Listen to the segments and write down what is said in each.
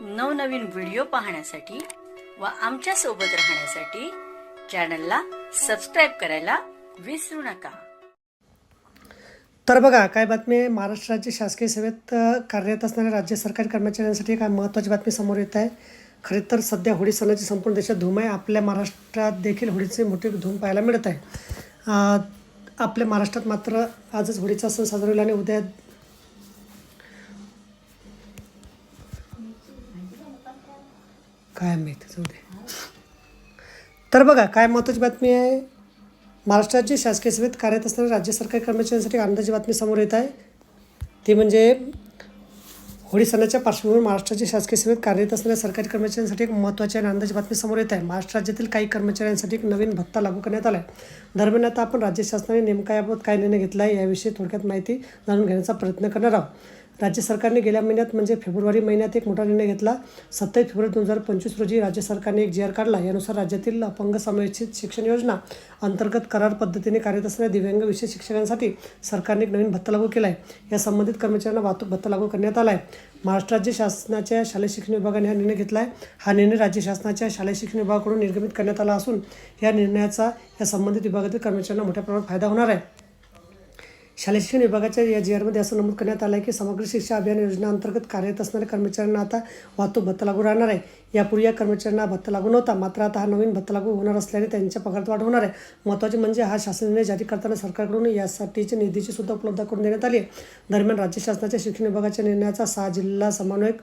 नवनवीन व्हिडिओ पाहण्यासाठी व आमच्यासोबत राहण्यासाठी चॅनलला सबस्क्राईब करायला विसरू नका. तर बघा काय बातमी आहे? महाराष्ट्र राज्य शासकीय सेवेत कार्यरत असणाऱ्या राज्य सरकारी कर्मचाऱ्यांसाठी काय महत्त्वाची बातमी समोर येत आहे. खरे तर सध्या होळी सणाची संपूर्ण देशात धूम आहे. आपल्या महाराष्ट्रात देखील होळीचे मोठे धूम पाहायला मिळत आहे. आपल्या महाराष्ट्रात मात्र आजच होळीचा सण साजरा होईल आणि उद्या काय माहिती जाऊ दे. तर बघा काय महत्त्वाची बातमी आहे महाराष्ट्राची शासकीय सेवेत कार्यरत असणाऱ्या राज्य सरकारी कर्मचाऱ्यांसाठी आनंदाची बातमी समोर येत आहे. ती म्हणजे होळी सणाच्या पार्श्वभूमीवर महाराष्ट्राच्या शासकीय सेवेत कार्यरत असणाऱ्या सरकारी कर्मचाऱ्यांसाठी एक महत्त्वाची आणि आनंदाची बातमी समोर येत आहे. महाराष्ट्र राज्यातील काही कर्मचाऱ्यांसाठी एक नवीन भत्ता लागू करण्यात आला आहे दरम्यान आता आपण राज्य शासनाने नेमका याबाबत काय निर्णय घेतला आहे याविषयी थोडक्यात माहिती जाणून घेण्याचा प्रयत्न करणार आहोत. राज्य सरकारने गेल्या महिन्यात म्हणजे फेब्रुवारी महिन्यात एक मोठा निर्णय घेतला. सत्तावीस फेब्रुवारी दोन हजार पंचवीस रोजी राज्य सरकारने एक जी आर काढला यानुसार राज्यातील अपंग समावेशित शिक्षण योजना अंतर्गत करार पद्धतीने कार्यरत असणाऱ्या दिव्यांग विशेष शिक्षकांसाठी सरकारने एक नवीन भत्ता लागू केला आहे या संबंधित कर्मचाऱ्यांना वाहतूक भत्ता लागू करण्यात आला आहे महाराष्ट्र राज्य शासनाच्या शालेय शिक्षण विभागाने हा निर्णय घेतला आहे हा निर्णय राज्य शासनाच्या शालेय शिक्षण विभागाकडून निर्गमित करण्यात आला असून या निर्णयाचा या संबंधित विभागातील कर्मचाऱ्यांना मोठ्या प्रमाणात फायदा होणार आहे. शालेय शिक्षण विभागाच्या या जी आरमध्ये असं नमूद करण्यात आलं आहे की समग्र शिक्षा अभियान योजनेअंतर्गत कार्यरत असणाऱ्या कर्मचाऱ्यांना आता वाहतूक भत्ता लागू राहणार आहे. यापूर्वी या कर्मचाऱ्यांना भत्ता लागू नव्हता मात्र आता हा नवीन भत्ता लागू होणार असल्याने त्यांच्या पगारात वाढ होणार आहे. महत्त्वाचे म्हणजे हा शासन निर्णय जारी करताना सरकारकडून यासाठीच्या निधीची सुद्धा उपलब्ध करून देण्यात आली आहे. दरम्यान राज्य शासनाच्या शिक्षण विभागाच्या निर्णयाचा सहा जिल्हा समन्वयक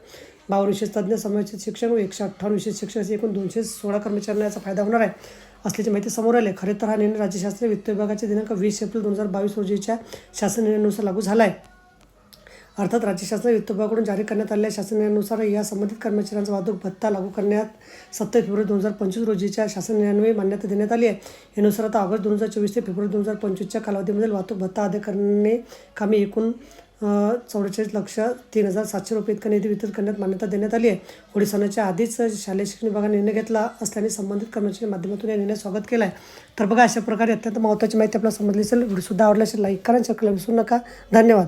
बावन्न विशेष तज्ज्ञ समावेशित शिक्षण व एकशे अठ्ठावन्न विशेष शिक्षण असे एकूण दोनशे सोळा कर्मचाऱ्यांना याचा फायदा होणार आहे. असल्याची माहिती समोर आली खरे तर हा निर्णय राज्यशास्त्रीय वित्त विभागाच्या दिनांक वीस एप्रिल दोन हजार बावीस रोजीच्या शासन निर्णयानुसार लागू झाला आहे अर्थात राज्य शासन वित्त विभागाकडून जारी करण्यात आलेल्या शासन निर्णयानुसार या संबंधित कर्मचाऱ्यांचा वाहतूक भत्ता लागू करण्यात सत्तर फेब्रुवारी दोन हजार पंचवीस रोजीच्या शासन निर्णयान्वये मान्यता देण्यात आली आहे. यानुसार आता ऑगस्ट दोन हजार चोवीस ते फेब्रुवारी दोन हजार पंचवीसच्या कालावधीमधील वाहतूक भत्ता अदा करणे कामी एकूण चौवेचाळीस लक्ष तीन हजार सातशे रुपये इतका निधी वितरित करण्यात मान्यता देण्यात आली आहे. होळी सणाच्या आधीच शालेय शिक्षण विभागाने निर्णय घेतला असल्याने संबंधित कर्मचारी माध्यमातून या निर्णय स्वागत केला आहे तर बघा अशा प्रकारे अत्यंत महत्त्वाची माहिती आपल्याला समजली असेल. व्हिडिओसुद्धा आवडला असेल लाईक करा आणि विसरू नका. धन्यवाद.